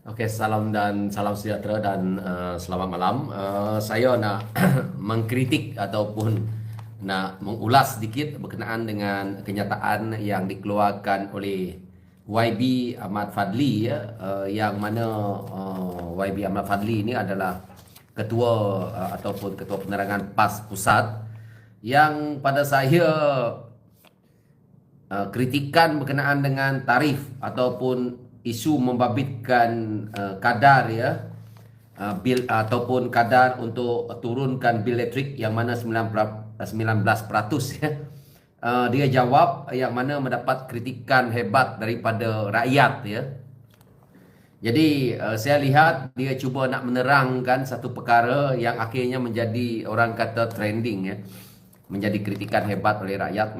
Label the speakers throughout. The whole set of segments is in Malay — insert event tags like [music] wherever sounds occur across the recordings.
Speaker 1: Okey, salam dan salam sejahtera dan uh, selamat malam. Uh, saya nak [clears throat] mengkritik ataupun nak mengulas sedikit berkenaan dengan kenyataan yang dikeluarkan oleh YB Ahmad Fadli ya, uh, yang mana uh, YB Ahmad Fadli ini adalah ketua uh, ataupun ketua penerangan PAS pusat yang pada saya uh, kritikan berkenaan dengan tarif ataupun isu membabitkan uh, kadar ya uh, bil ataupun kadar untuk turunkan bil elektrik yang mana 19% ya. Uh, dia jawab yang mana mendapat kritikan hebat daripada rakyat ya. Jadi uh, saya lihat dia cuba nak menerangkan satu perkara yang akhirnya menjadi orang kata trending ya. Menjadi kritikan hebat oleh rakyat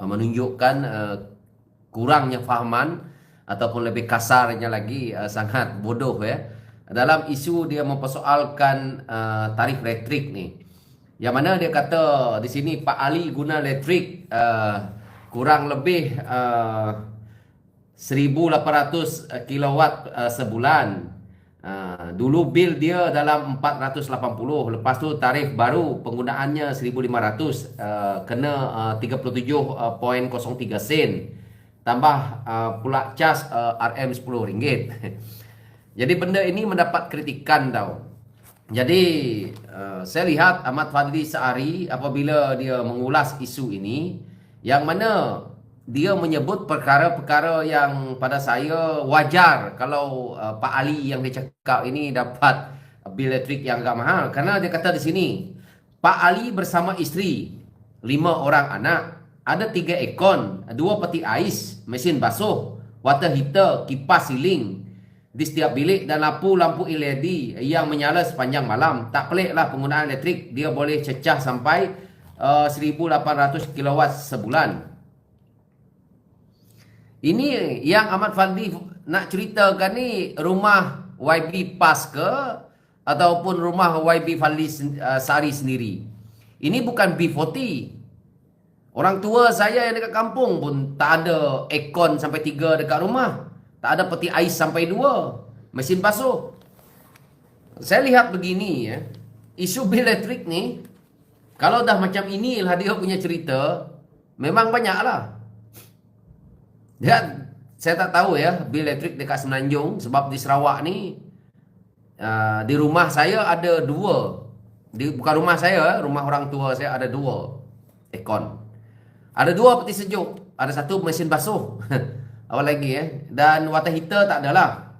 Speaker 1: menunjukkan uh, kurangnya fahaman ataupun lebih kasarnya lagi uh, sangat bodoh ya. Dalam isu dia mempersoalkan uh, tarif elektrik ni yang mana dia kata di sini Pak Ali guna elektrik uh, kurang lebih uh, 1800 kilowatt uh, sebulan. Uh, dulu bil dia dalam 480 lepas tu tarif baru penggunaannya 1500 uh, kena uh, 37.03 sen tambah uh, pula cas uh, RM RM10 [laughs] jadi benda ini mendapat kritikan tau. Jadi uh, saya lihat Ahmad Fadli Saari apabila dia mengulas isu ini yang mana dia menyebut perkara-perkara yang pada saya wajar kalau uh, Pak Ali yang dia cakap ini dapat bil elektrik yang agak mahal. Kerana dia kata di sini Pak Ali bersama isteri lima orang anak ada tiga ekon, dua peti ais, mesin basuh, water heater, kipas siling di setiap bilik dan lampu-lampu LED yang menyala sepanjang malam. Tak peliklah penggunaan elektrik dia boleh cecah sampai uh, 1800 kW sebulan. Ini yang Ahmad Fadli nak ceritakan ni rumah YB PAS ke ataupun rumah YB Fadli uh, Sari sendiri. Ini bukan B40. Orang tua saya yang dekat kampung pun tak ada aircon sampai tiga dekat rumah. Tak ada peti ais sampai dua. Mesin basuh. Saya lihat begini ya. Isu bil elektrik ni. Kalau dah macam inilah dia punya cerita. Memang banyak lah. Dan saya tak tahu ya. Bil elektrik dekat Semenanjung. Sebab di Sarawak ni. Uh, di rumah saya ada dua. Di, bukan rumah saya. Rumah orang tua saya ada dua. Aircon. Ada dua peti sejuk. Ada satu mesin basuh. [laughs] Awal lagi eh. Dan water heater tak adalah.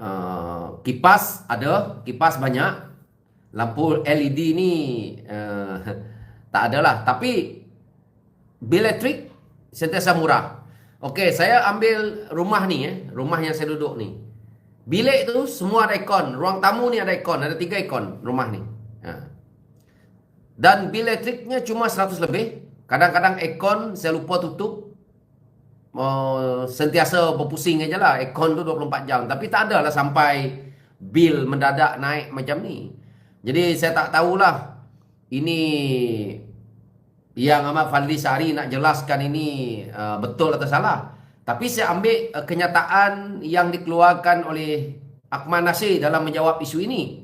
Speaker 1: Uh, kipas ada. Kipas banyak. Lampu LED ni uh, [laughs] tak adalah. Tapi bil elektrik sentiasa murah. Okey, saya ambil rumah ni eh. Rumah yang saya duduk ni. Bilik tu semua ada aircon. Ruang tamu ni ada aircon. Ada tiga aircon rumah ni. Ha. Dan bil elektriknya cuma 100 lebih. Kadang-kadang aircon saya lupa tutup. Uh, sentiasa berpusing aja lah. Aircon tu 24 jam. Tapi tak ada lah sampai bil mendadak naik macam ni. Jadi saya tak tahulah. Ini yang Ahmad Fadli Sari nak jelaskan ini uh, betul atau salah. Tapi saya ambil uh, kenyataan yang dikeluarkan oleh Akman Nasir dalam menjawab isu ini.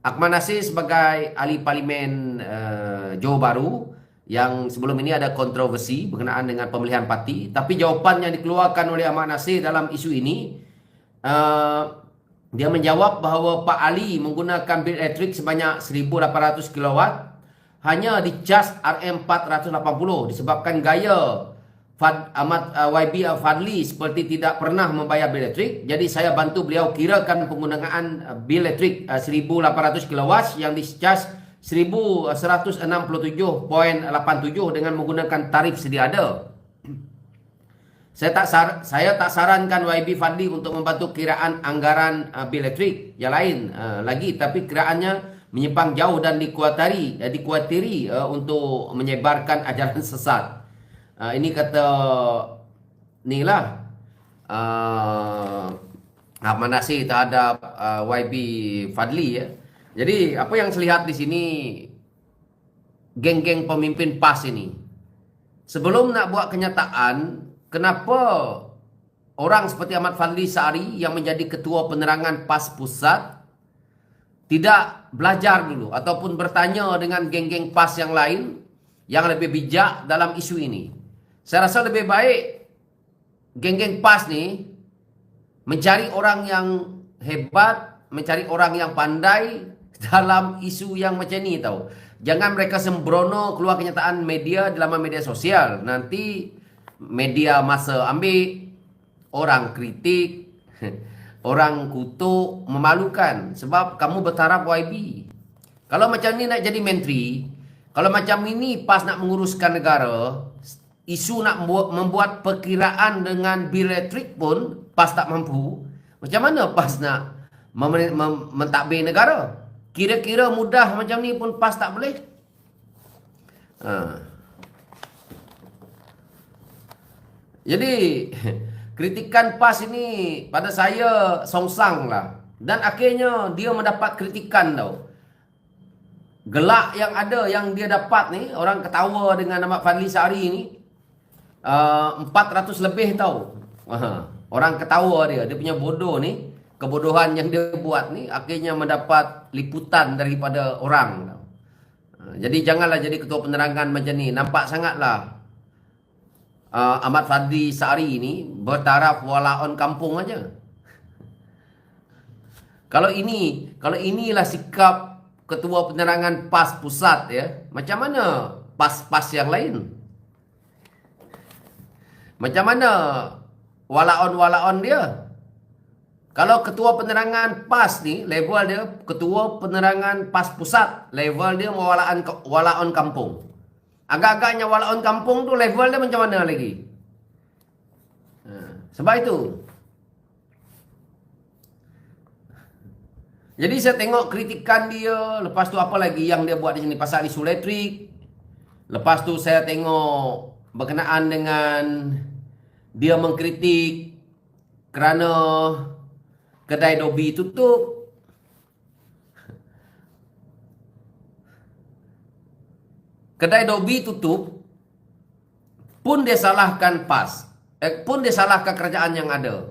Speaker 1: Akman Nasir sebagai ahli parlimen uh, Johor Bahru yang sebelum ini ada kontroversi berkenaan dengan pemilihan parti. Tapi jawapan yang dikeluarkan oleh Ahmad Nasir dalam isu ini uh, dia menjawab bahawa Pak Ali menggunakan bil elektrik sebanyak 1800 kW hanya di cas RM480 disebabkan gaya Fad, Ahmad uh, YB Fadli seperti tidak pernah membayar bil elektrik jadi saya bantu beliau kirakan penggunaan uh, bil elektrik uh, 1800 kW yang dicas 1167.87 dengan menggunakan tarif sedia ada. Saya tak sar saya tak sarankan YB Fadli untuk membantu kiraan anggaran uh, bil elektrik yang lain uh, lagi tapi kiraannya menyimpang jauh dan dikuatari uh, dikuatiri uh, untuk menyebarkan ajaran [laughs] sesat. Uh, ini kata nilah uh, Ahmad Nasir terhadap uh, YB Fadli ya. Jadi apa yang saya lihat di sini geng-geng pemimpin PAS ini sebelum nak buat kenyataan kenapa orang seperti Ahmad Fadli Sari yang menjadi ketua penerangan PAS Pusat tidak belajar dulu ataupun bertanya dengan geng-geng PAS yang lain yang lebih bijak dalam isu ini. Saya rasa lebih baik geng-geng PAS ni mencari orang yang hebat, mencari orang yang pandai dalam isu yang macam ni tahu. Jangan mereka sembrono keluar kenyataan media dalam media sosial. Nanti media masa ambil orang kritik, [laughs] orang kutuk, memalukan sebab kamu bertaraf YB. Kalau macam ni nak jadi menteri, kalau macam ini pas nak menguruskan negara, isu nak membuat, membuat perkiraan dengan bil elektrik pun pas tak mampu, macam mana pas nak mentadbir negara? Kira-kira mudah macam ni pun PAS tak boleh. Ha. Jadi, kritikan PAS ini pada saya songsang lah. Dan akhirnya dia mendapat kritikan tau. Gelak yang ada yang dia dapat ni, orang ketawa dengan nama Fadli Sari ni, uh, 400 lebih tau. Uh, orang ketawa dia, dia punya bodoh ni, kebodohan yang dia buat ni akhirnya mendapat liputan daripada orang. Ha, jadi janganlah jadi ketua penerangan macam ni. Nampak sangatlah uh, Ahmad Fadli Sari ni bertaraf walaon kampung aja. [laughs] Kalau ini, kalau inilah sikap ketua penerangan PAS pusat ya, macam mana PAS-PAS yang lain? Macam mana walaon-walaon dia? Kalau ketua penerangan PAS ni, level dia ketua penerangan PAS pusat, level dia walaan walaon kampung. Agak-agaknya walaon kampung tu level dia macam mana lagi? Ha, sebab itu. Jadi saya tengok kritikan dia, lepas tu apa lagi yang dia buat di sini pasal isu elektrik. Lepas tu saya tengok berkenaan dengan dia mengkritik kerana kedai Dobi tutup. Kedai Dobi tutup pun dia salahkan PAS. Eh, pun dia salahkan kerajaan yang ada.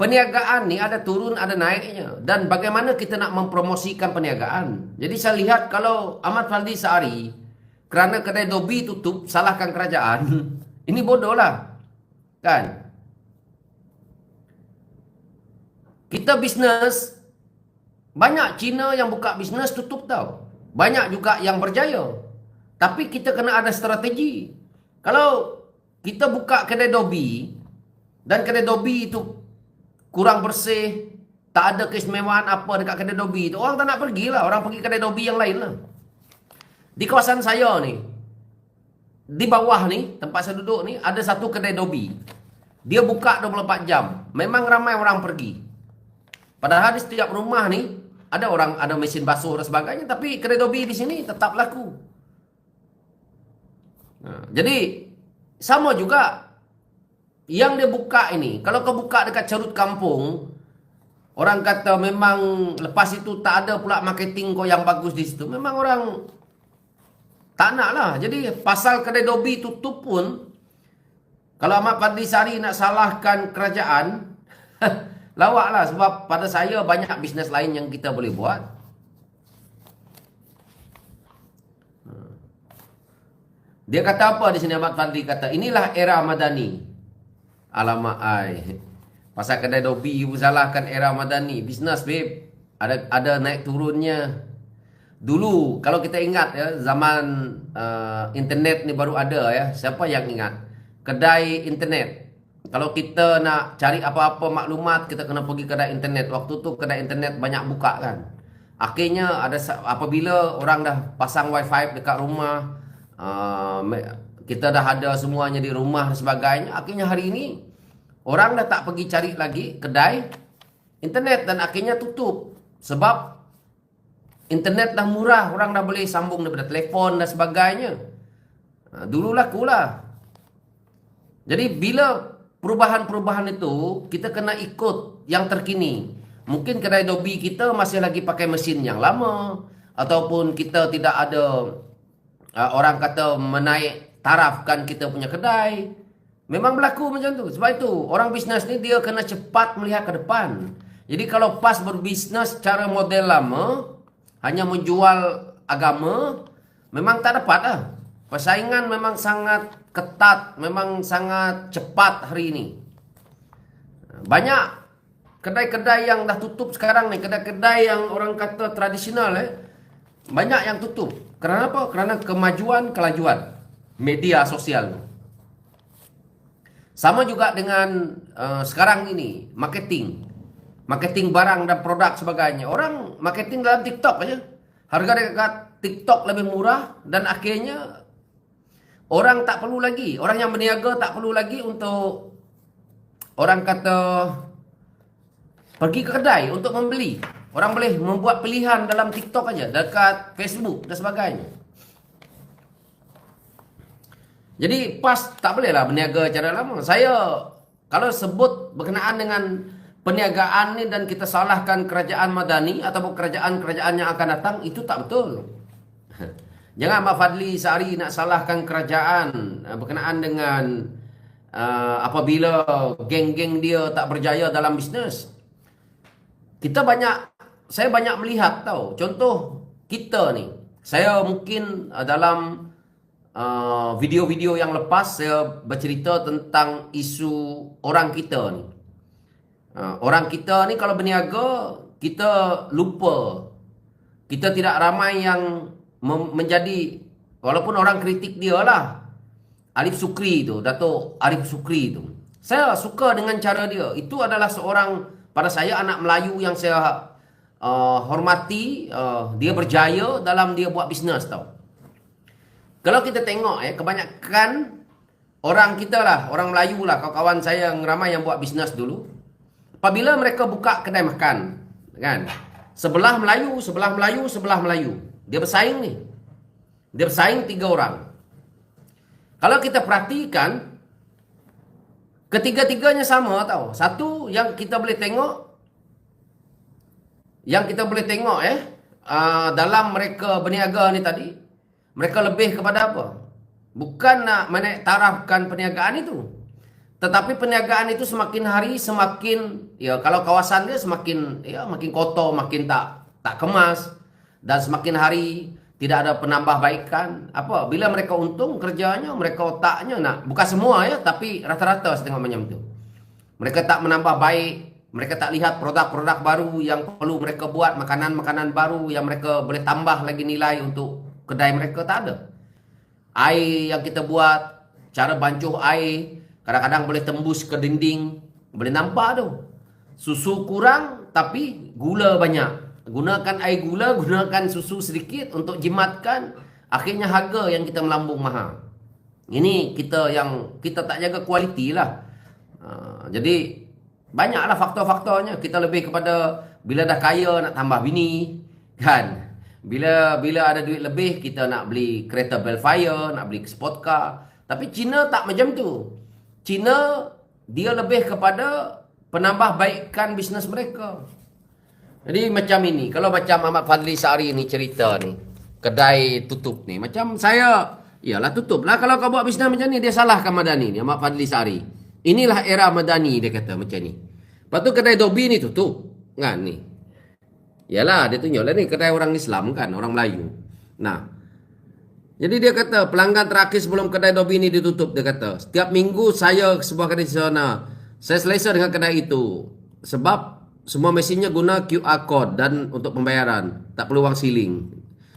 Speaker 1: Perniagaan ni ada turun, ada naiknya. Dan bagaimana kita nak mempromosikan perniagaan. Jadi saya lihat kalau Ahmad Faldi Sari kerana kedai Dobi tutup, salahkan kerajaan. [laughs] Ini bodoh lah. Kan? Kita bisnes banyak Cina yang buka bisnes tutup tau. Banyak juga yang berjaya. Tapi kita kena ada strategi. Kalau kita buka kedai dobi dan kedai dobi itu kurang bersih, tak ada keistimewaan apa dekat kedai dobi itu, orang tak nak pergi lah. Orang pergi kedai dobi yang lain lah. Di kawasan saya ni, di bawah ni, tempat saya duduk ni, ada satu kedai dobi. Dia buka 24 jam. Memang ramai orang pergi. Padahal di setiap rumah ni ada orang ada mesin basuh dan sebagainya tapi kedai dobi di sini tetap laku. Nah, jadi sama juga yang dia buka ini. Kalau kau buka dekat cerut kampung, orang kata memang lepas itu tak ada pula marketing kau yang bagus di situ. Memang orang tak nak lah. Jadi pasal kedai dobi tutup pun kalau Ahmad Fadli Sari nak salahkan kerajaan [laughs] Lawaklah sebab pada saya banyak bisnes lain yang kita boleh buat. Dia kata apa di sini Ahmad Fadli kata, inilah era Madani. Alamak ai. Pasal kedai dobi ibu salahkan era Madani. Bisnes babe. Ada ada naik turunnya. Dulu kalau kita ingat ya zaman uh, internet ni baru ada ya. Siapa yang ingat? Kedai internet kalau kita nak cari apa-apa maklumat kita kena pergi kedai internet. Waktu tu kedai internet banyak buka kan? Akhirnya ada apabila orang dah pasang wifi dekat rumah uh, kita dah ada semuanya di rumah dan sebagainya akhirnya hari ini orang dah tak pergi cari lagi kedai internet dan akhirnya tutup. Sebab internet dah murah orang dah boleh sambung daripada telefon dan sebagainya. Uh, dulu laku lah jadi bila perubahan-perubahan itu kita kena ikut yang terkini. Mungkin kedai dobi kita masih lagi pakai mesin yang lama ataupun kita tidak ada uh, orang kata menaik tarafkan kita punya kedai. Memang berlaku macam tu. Sebab itu orang bisnes ni dia kena cepat melihat ke depan. Jadi kalau pas berbisnes cara model lama, hanya menjual agama, memang tak dapat lah. Persaingan memang sangat ketat, memang sangat cepat hari ini. Banyak kedai-kedai yang dah tutup sekarang ni, kedai-kedai yang orang kata tradisional eh, banyak yang tutup. Kerana apa? Kerana kemajuan kelajuan media sosial. Sama juga dengan uh, sekarang ini, marketing. Marketing barang dan produk sebagainya. Orang marketing dalam TikTok aja. Harga dekat TikTok lebih murah dan akhirnya orang tak perlu lagi. Orang yang berniaga tak perlu lagi untuk orang kata pergi ke kedai untuk membeli. Orang boleh membuat pilihan dalam TikTok aja, dekat Facebook dan sebagainya. Jadi pas tak boleh lah berniaga cara lama. Saya kalau sebut berkenaan dengan perniagaan ni dan kita salahkan kerajaan Madani ataupun kerajaan-kerajaan yang akan datang itu tak betul. [laughs] Jangan Mak Fadli sehari nak salahkan kerajaan uh, berkenaan dengan uh, apabila geng-geng dia tak berjaya dalam bisnes. Kita banyak saya banyak melihat tahu. Contoh kita ni. Saya mungkin uh, dalam video-video uh, yang lepas saya bercerita tentang isu orang kita ni. Uh, orang kita ni kalau berniaga, kita lupa. Kita tidak ramai yang menjadi, walaupun orang kritik dia lah. Arif Sukri tu, Datuk Arif Sukri tu. Saya suka dengan cara dia. Itu adalah seorang, pada saya anak Melayu yang saya uh, hormati. Uh, dia berjaya dalam dia buat bisnes tau. Kalau kita tengok eh kebanyakan orang kita lah, orang Melayu lah, kawan-kawan saya yang ramai yang buat bisnes dulu. Apabila mereka buka kedai makan, kan? Sebelah Melayu, sebelah Melayu, sebelah Melayu. Dia bersaing ni. Dia bersaing tiga orang. Kalau kita perhatikan ketiga-tiganya sama tau. Satu yang kita boleh tengok yang kita boleh tengok eh uh, dalam mereka berniaga ni tadi mereka lebih kepada apa? Bukan nak menaik tarafkan perniagaan itu. Tetapi perniagaan itu semakin hari semakin ya kalau kawasan dia semakin ya makin kotor, makin tak tak kemas dan semakin hari tidak ada penambahbaikan. Apa? Bila mereka untung kerjanya, mereka otaknya nak bukan semua ya, tapi rata-rata setengah macam itu. Mereka tak menambah baik, mereka tak lihat produk-produk baru yang perlu mereka buat, makanan-makanan baru yang mereka boleh tambah lagi nilai untuk kedai mereka tak ada. Air yang kita buat, cara bancuh air, kadang-kadang boleh tembus ke dinding, boleh nampak tu. Susu kurang tapi gula banyak. Gunakan air gula, gunakan susu sedikit untuk jimatkan, akhirnya harga yang kita melambung mahal. Ini kita yang kita tak jaga kualiti lah. Uh, jadi banyaklah faktor-faktornya. Kita lebih kepada bila dah kaya nak tambah bini, kan? Bila bila ada duit lebih kita nak beli kereta Belfire, nak beli sport car. Tapi Cina tak macam tu. Cina dia lebih kepada penambah baikkan bisnes mereka. Jadi macam ini, kalau macam Ahmad Fadli Sari ni cerita ni, kedai tutup ni, macam saya, iyalah tutup lah kalau kau buat bisnes macam ni, dia salahkan Madani ni, Ahmad Fadli Sari. Inilah era Madani dia kata macam ni. Lepas tu kedai Dobi ni tutup. Kan ni. Yalah dia tunjuklah ni kedai orang Islam kan, orang Melayu. Nah. Jadi dia kata pelanggan terakhir sebelum kedai Dobi ini ditutup dia kata, setiap minggu saya ke sebuah kedai sana, saya selesa dengan kedai itu sebab semua mesinnya guna QR code dan untuk pembayaran, tak perlu wang siling.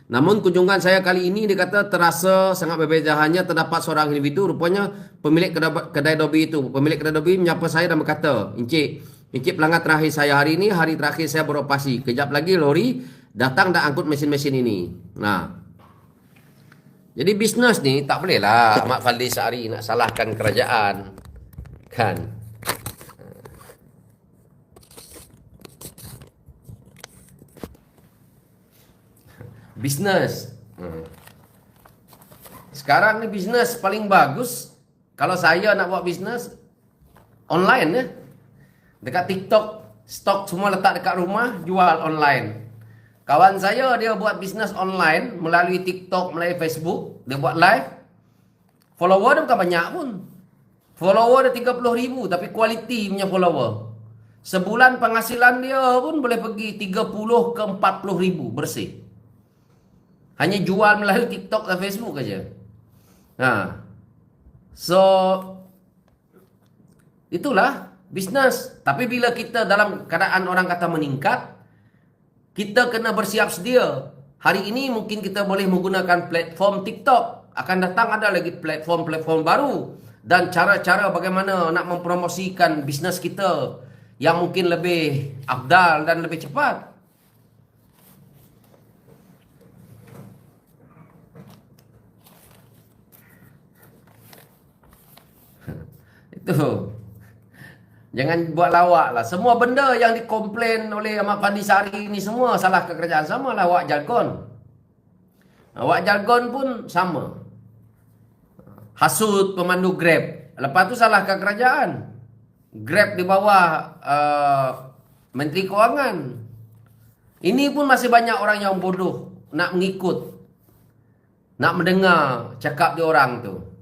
Speaker 1: Namun kunjungan saya kali ini dia kata terasa sangat berbeza hanya terdapat seorang individu rupanya pemilik kedai Dobi itu. Pemilik kedai Dobi menyapa saya dan berkata, "Encik, Encik pelanggan terakhir saya hari ini, hari terakhir saya beroperasi. Kejap lagi lori datang dan angkut mesin-mesin ini. Nah. Jadi bisnes ni tak boleh lah Mak Fadli Sari nak salahkan kerajaan. Kan? Bisnes. Hmm. Sekarang ni bisnes paling bagus. Kalau saya nak buat bisnes online ya. Dekat TikTok, stok semua letak dekat rumah, jual online. Kawan saya dia buat bisnes online melalui TikTok, melalui Facebook, dia buat live. Follower dia bukan banyak pun. Follower dia 30 ribu tapi kualiti punya follower. Sebulan penghasilan dia pun boleh pergi 30 ke 40 ribu bersih. Hanya jual melalui TikTok dan Facebook aja. Ha. So itulah bisnes. Tapi bila kita dalam keadaan orang kata meningkat, kita kena bersiap sedia. Hari ini mungkin kita boleh menggunakan platform TikTok. Akan datang ada lagi platform-platform baru dan cara-cara bagaimana nak mempromosikan bisnes kita yang mungkin lebih afdal dan lebih cepat. Itu. Jangan buat lawak lah. Semua benda yang dikomplain oleh Ahmad Fandi Sari ni semua salah kekerjaan. Sama lah awak jargon. Awak jargon pun sama. Hasut pemandu Grab. Lepas tu salah kerajaan. Grab di bawah uh, Menteri Kewangan. Ini pun masih banyak orang yang bodoh. Nak mengikut. Nak mendengar cakap di orang tu.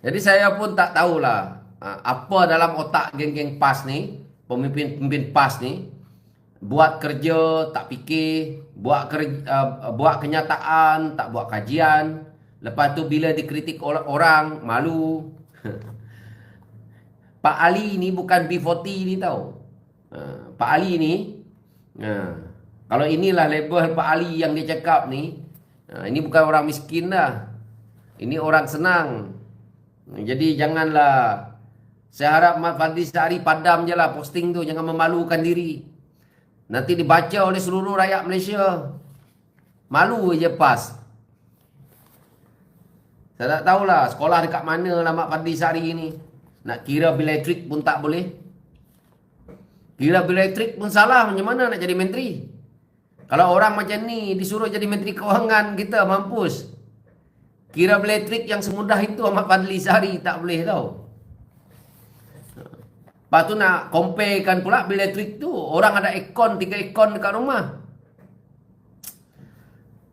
Speaker 1: Jadi saya pun tak tahulah uh, apa dalam otak geng-geng PAS ni, pemimpin-pemimpin PAS ni buat kerja tak fikir, buat kerja, uh, buat kenyataan tak buat kajian. Lepas tu bila dikritik orang malu. [laughs] Pak Ali ni bukan B40 ni tau. Uh, Pak Ali ni uh, kalau inilah label Pak Ali yang dia cakap ni, uh, ini bukan orang miskin dah. Ini orang senang. Jadi janganlah saya harap Mat Fadli sehari padam je lah posting tu. Jangan memalukan diri. Nanti dibaca oleh seluruh rakyat Malaysia. Malu je pas. Saya tak tahulah sekolah dekat mana lah Mat Fadli sehari ni. Nak kira bil elektrik pun tak boleh. Kira bil elektrik pun salah. Macam mana nak jadi menteri? Kalau orang macam ni disuruh jadi menteri kewangan kita mampus. Kira elektrik yang semudah itu Ahmad Fadli sehari tak boleh tau. Lepas tu nak comparekan pula bil elektrik tu. Orang ada ekon, tiga ekon dekat rumah.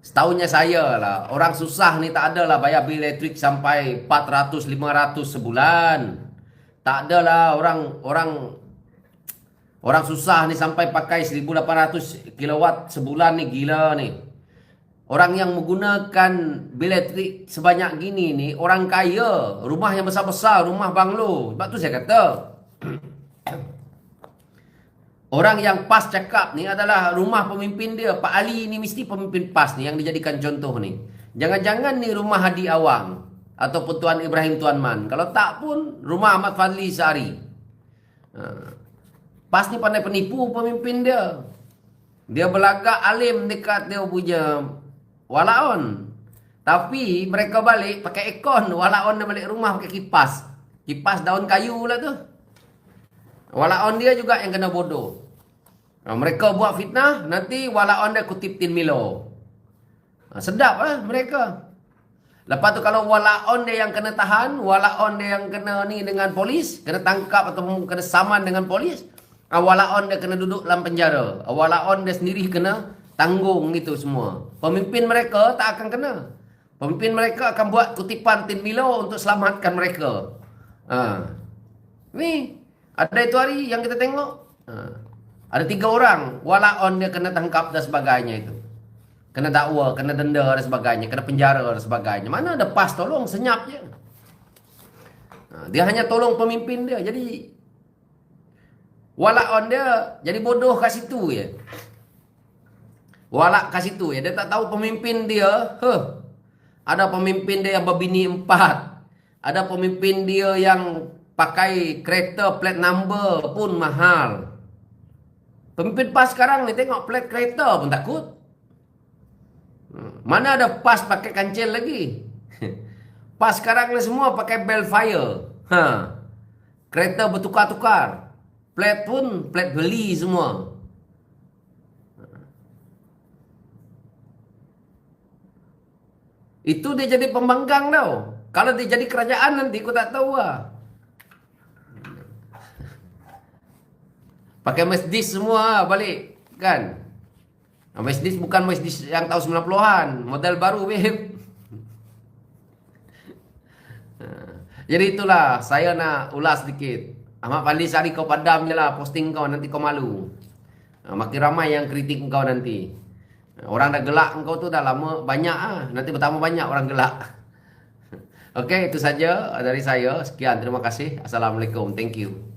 Speaker 1: Setahunnya saya lah. Orang susah ni tak ada lah bayar bil elektrik sampai 400-500 sebulan. Tak ada lah orang orang orang susah ni sampai pakai 1800 kilowatt sebulan ni gila ni. Orang yang menggunakan bil elektrik sebanyak gini ni orang kaya, rumah yang besar-besar, rumah banglo. Sebab tu saya kata [clears throat] Orang yang pas cakap ni adalah rumah pemimpin dia. Pak Ali ni mesti pemimpin pas ni yang dijadikan contoh ni. Jangan-jangan ni rumah Hadi Awang ataupun Tuan Ibrahim Tuan Man. Kalau tak pun rumah Ahmad Fadli Sari. Ha. Pas ni pandai penipu pemimpin dia. Dia berlagak alim dekat dia punya Walaon. Tapi mereka balik pakai ekon. Walaon dia balik rumah pakai kipas. Kipas daun kayu lah tu. Walaon dia juga yang kena bodoh. Mereka buat fitnah. Nanti walaon dia kutip Tin Milo. Sedap lah mereka. Lepas tu kalau walaon dia yang kena tahan. Walaon dia yang kena ni dengan polis. Kena tangkap atau kena saman dengan polis. Walaon dia kena duduk dalam penjara. Walaon dia sendiri kena tanggung itu semua. Pemimpin mereka tak akan kena. Pemimpin mereka akan buat kutipan Tin Milo untuk selamatkan mereka. Ha. Ni, ada itu hari yang kita tengok. Ha. Ada tiga orang. Walaon dia kena tangkap dan sebagainya itu. Kena dakwa, kena denda dan sebagainya. Kena penjara dan sebagainya. Mana ada pas tolong, senyap je. Ha. Dia hanya tolong pemimpin dia. Jadi, walaon dia jadi bodoh kat situ je. Walak kat situ ya. Dia tak tahu pemimpin dia. Huh. Ada pemimpin dia yang berbini empat. Ada pemimpin dia yang pakai kereta plat number pun mahal. Pemimpin PAS sekarang ni tengok plat kereta pun takut. Hmm. Mana ada PAS pakai kancil lagi? [laughs] PAS sekarang ni semua pakai Belfire. Ha. Kereta bertukar-tukar. Plat pun plat beli semua. Itu dia jadi pembanggang tau. Kalau dia jadi kerajaan nanti aku tak tahu lah. Pakai Mercedes semua balik. Kan? Mercedes bukan Mercedes yang tahun 90-an. Model baru babe. [laughs] Jadi itulah saya nak ulas sedikit. Ahmad Fadli Sari kau padam je lah posting kau nanti kau malu. Makin ramai yang kritik kau nanti. Orang dah gelak kau tu dah lama banyak ah. Nanti bertambah banyak orang gelak. [laughs] Okey, itu saja dari saya. Sekian, terima kasih. Assalamualaikum. Thank you.